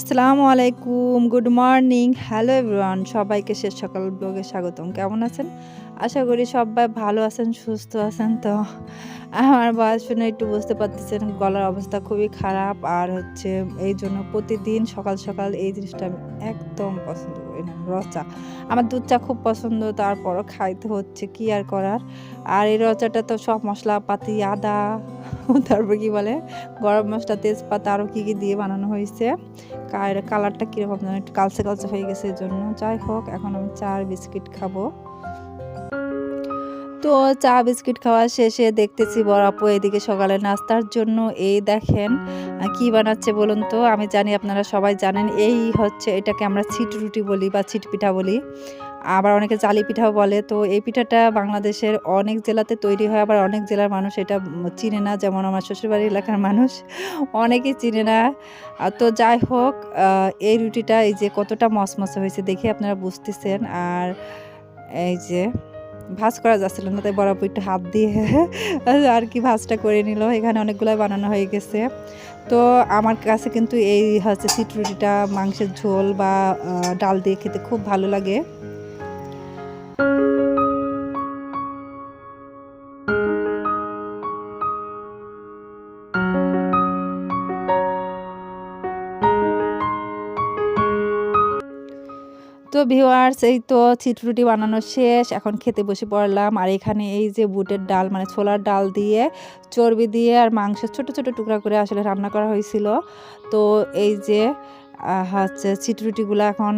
আসসালামু আলাইকুম good morning hello everyone সবাইকে শেষ সকাল ব্লগে স্বাগতম, কেমন আছেন? আশা করি সবাই ভালো আছেন, সুস্থ আছেন, তো আমার বয়স শুনে একটু বুঝতে পারতেছেন, গলার অবস্থা খুবই খারাপ আর হচ্ছে এই জন্য প্রতিদিন সকাল সকাল এই জিনিসটা আমি একদম পছন্দ করি না, রচা। আমার দুধ চা খুব পছন্দ, তারপরও খাইতে হচ্ছে, কি আর করার? আর এই রচাটা তো সব মশলাপাতি, আদা, তারপর কি বলে? গরম মশলা, তেজপাতা, আরও কী কী দিয়ে বানানো হয়েছে? কালারটা কীরকম একটু কালচে কালচে হয়ে গেছে এই জন্য যাই হোক, এখন আমি চা আর বিস্কিট খাব। তো চা, বিস্কিট খাওয়া শেষে দেখতেছি বড় আপু এদিকে সকালে নাস্তার জন্য এই দেখেন কি বানাচ্ছে বলুন তো? আমি জানি আপনারা সবাই জানেন, এই হচ্ছে এটাকে আমরা ছিট রুটি বলি বা ছিট পিঠা বলি। আবার অনেকে জালি পিঠাও বলে, তো এই পিঠাটা বাংলাদেশের অনেক জেলাতে তৈরি হয়, আবার অনেক জেলার মানুষ এটা চিনে না, যেমন আমার শ্বশুরবাড়ি এলাকার মানুষ অনেকেই চিনে না। তো যাই হোক এই রুটিটা এই যে কতটা মসমসে হয়েছে দেখে আপনারা বুঝতেছেন, আর এই যে ভাজ করা যাচ্ছিল না তাই বরাবর একটু হাত দিয়ে আর কি ভাজটা করে নিল। এখানে অনেকগুলো বানানো হয়ে গেছে। তো আমার কাছে কিন্তু এই হচ্ছে সিট রুটিটা মাংসের ঝোল বা ডাল দিয়ে খেতে খুব ভালো লাগে। তো ভিউয়ার্স এই তো ছিটরুটি বানানো শেষ, এখন খেতে বসে পড়লাম। আর এখানে এই যে বুটের ডাল মানে ছোলার ডাল দিয়ে চর্বি দিয়ে আর মাংস ছোট ছোট টুকরা করে আসলে রান্না করা হয়েছিল। তো এই যে হচ্ছে ছিটরুটিগুলো এখন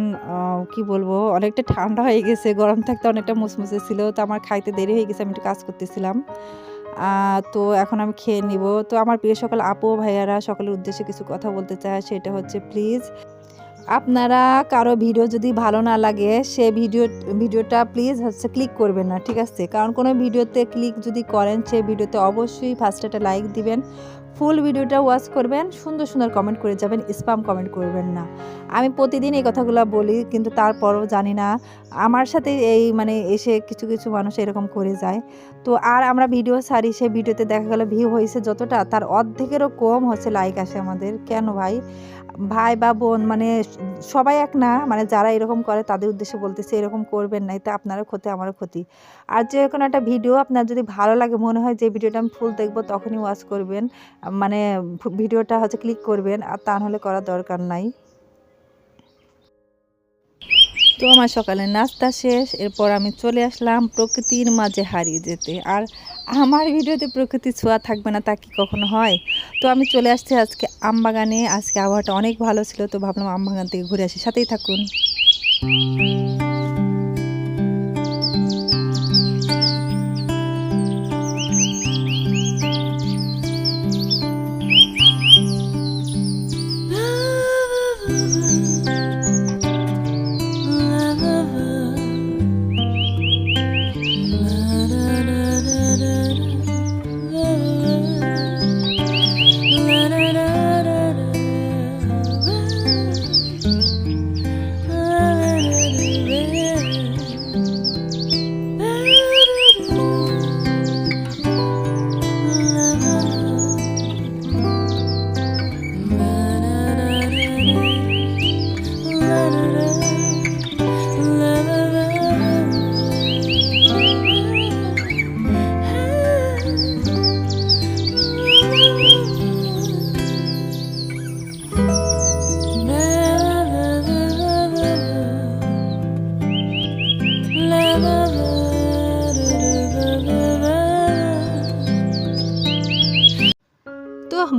কি বলব, অনেকটা ঠান্ডা হয়ে গেছে, গরম থাকতে অনেকটা মুসমুসে ছিল, তো আমার খাইতে দেরি হয়ে গেছে, আমি একটু কাজ করতেছিলাম। তো এখন আমি খেয়ে নিব। তো আমার প্রিয় সকল আপু ভাইয়ারা সকলের উদ্দেশ্যে কিছু কথা বলতে চায়, সেটা হচ্ছে প্লিজ আপনারা কারও ভিডিও যদি ভালো না লাগে, সে ভিডিও, ভিডিওটা প্লিজ হচ্ছে ক্লিক করবেন না, ঠিক আছে? কারণ কোনো ভিডিওতে ক্লিক যদি করেন, সে ভিডিওতে অবশ্যই ফার্স্ট একটা লাইক দিবেন ফুল ভিডিওটা ওয়াচ করবেন, সুন্দর সুন্দর কমেন্ট করে যাবেন স্পাম কমেন্ট করবেন না। আমি প্রতিদিন এই কথাগুলো বলি, কিন্তু তারপরও জানি না, আমার সাথে এই মানে এসে কিছু কিছু মানুষ এরকম করে যায়। তো আর আমরা ভিডিও সারি সেই ভিডিওতে দেখা গেল ভিউ হয়েছে যতটা, তার অর্ধেকেরও কম হচ্ছে লাইক আসে আমাদের। কেন ভাই? ভাই বা বোন মানে সবাই এক না মানে যারা এরকম করে তাদের উদ্দেশ্যে বলতেছে এরকম করবেন না, এতে আপনারও ক্ষতি, আমারও ক্ষতি। আর যে কোনো একটা ভিডিও আপনার যদি ভালো লাগে, মনে হয় যে ভিডিওটা আমি ফুল দেখব, তখনই ওয়াচ করবেন। মানে ভিডিওটা হচ্ছে ক্লিক করবেন, আর তা নাহলে করার দরকার নাই। তো আমার সকালে নাস্তা শেষ, এরপর আমি চলে আসলাম প্রকৃতির মাঝে হারিয়ে যেতে। আর আমার ভিডিওতে প্রকৃতি ছোঁয়া থাকবে না, তা কি কখনো হয়? তো আমি চলে আসছি আজকে আমবাগানে আজকে আবহাওয়াটা অনেক ভালো ছিল তো ভাবলাম আমবাগান থেকে ঘুরে আসি। সাথেই থাকুন।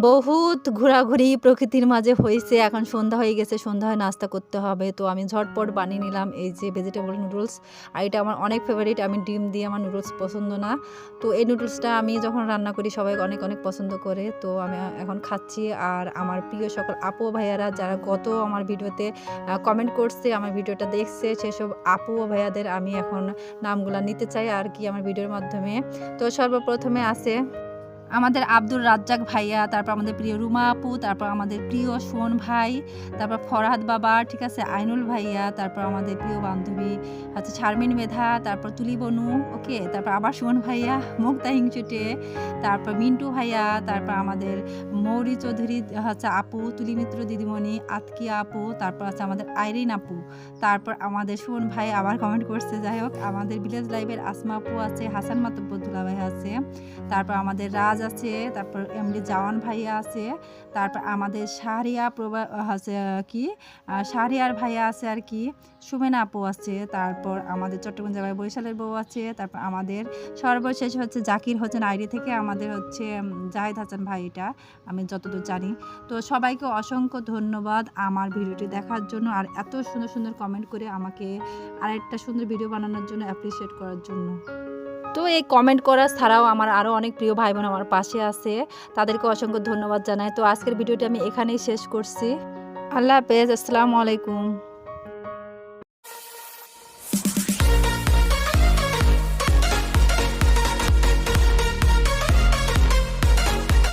বহুত ঘোরাঘুরি প্রকৃতির মাঝে হয়েছে। এখন সন্ধ্যা হয়ে গেছে, সন্ধ্যায় নাস্তা করতে হবে। তো আমি ঝটপট বানিয়ে নিলাম এই যে ভেজিটেবল নুডলস আর এটা আমার অনেক ফেভারিট আমি ডিম দিয়ে আমার নুডলস পছন্দ না। তো এই নুডলসটা আমি যখন রান্না করি, সবাই অনেক অনেক পছন্দ করে। তো আমি এখন খাচ্ছি। আর আমার প্রিয় সকল আপু ভাইয়ারা যারা গত আমার ভিডিওতে কমেন্ট করছে, আমার ভিডিওটা দেখছে, সেসব আপু ভাইয়াদের আমি এখন নামগুলো নিতে চাই আর কি আমার ভিডিওর মাধ্যমে। তো সর্বপ্রথমে আছে আমাদের আব্দুর রাজ্জাক ভাইয়া, তারপর আমাদের প্রিয় রুমা আপু, তারপর আমাদের প্রিয় সোন ভাই, তারপর ফরহাদ বাবা, ঠিক আছে, আইনুল ভাইয়া, তারপর আমাদের প্রিয় বান্ধবী হচ্ছে শারমিন মেধা, তারপর তুলি বনু ওকে তারপর আবার সুমন ভাইয়া মুক্তা হিংচুটে তারপর মিন্টু ভাইয়া, তারপর আমাদের মৌরি চৌধুরী হচ্ছে আপু, তুলি মিত্র দিদিমণি আতকি আপু, তারপর আছে আমাদের আইরিন আপু, তারপর আমাদের সুমন ভাই আবার কমেন্ট করছে, যাই হোক, আমাদের ভিলেজ লাইভের আসমা আপু আছে, হাসান মাতব্বতুল্লা ভাই আছে, তারপর আমাদের রাজ আছে তারপর এমডি জাওয়ান ভাইয়া আছে, তারপর আমাদের শাহরিয়া প্রভা আছে কি শাহরিয়ার ভাইয়া আছে আর কি, সুমেনা আপু আছে, তারপর আমাদের চট্টগ্রাম জেলায় বরিশালের বউ আছে, তারপর আমাদের সর্বশেষ হচ্ছে জাকির হোসেন আইডি থেকে আমাদের হচ্ছে জাহিদ হাসান ভাই এটা, আমি যতদূর জানি। তো সবাইকে অসংখ্য ধন্যবাদ আমার ভিডিওটি দেখার জন্য আর এত সুন্দর সুন্দর কমেন্ট করে আমাকে আরেকটা সুন্দর ভিডিও বানানোর জন্য অ্যাপ্রিসিয়েট করার জন্য। তো এই কমেন্ট করা ছাড়াও আমার আরও অনেক প্রিয় ভাই বোন আমার পাশে আছে। তাদেরকে অসংখ্য ধন্যবাদ জানাই। তো আজকের ভিডিওটি আমি এখানেই শেষ করছি। আল্লাহ হাফেজ, আসসালামু আলাইকুম।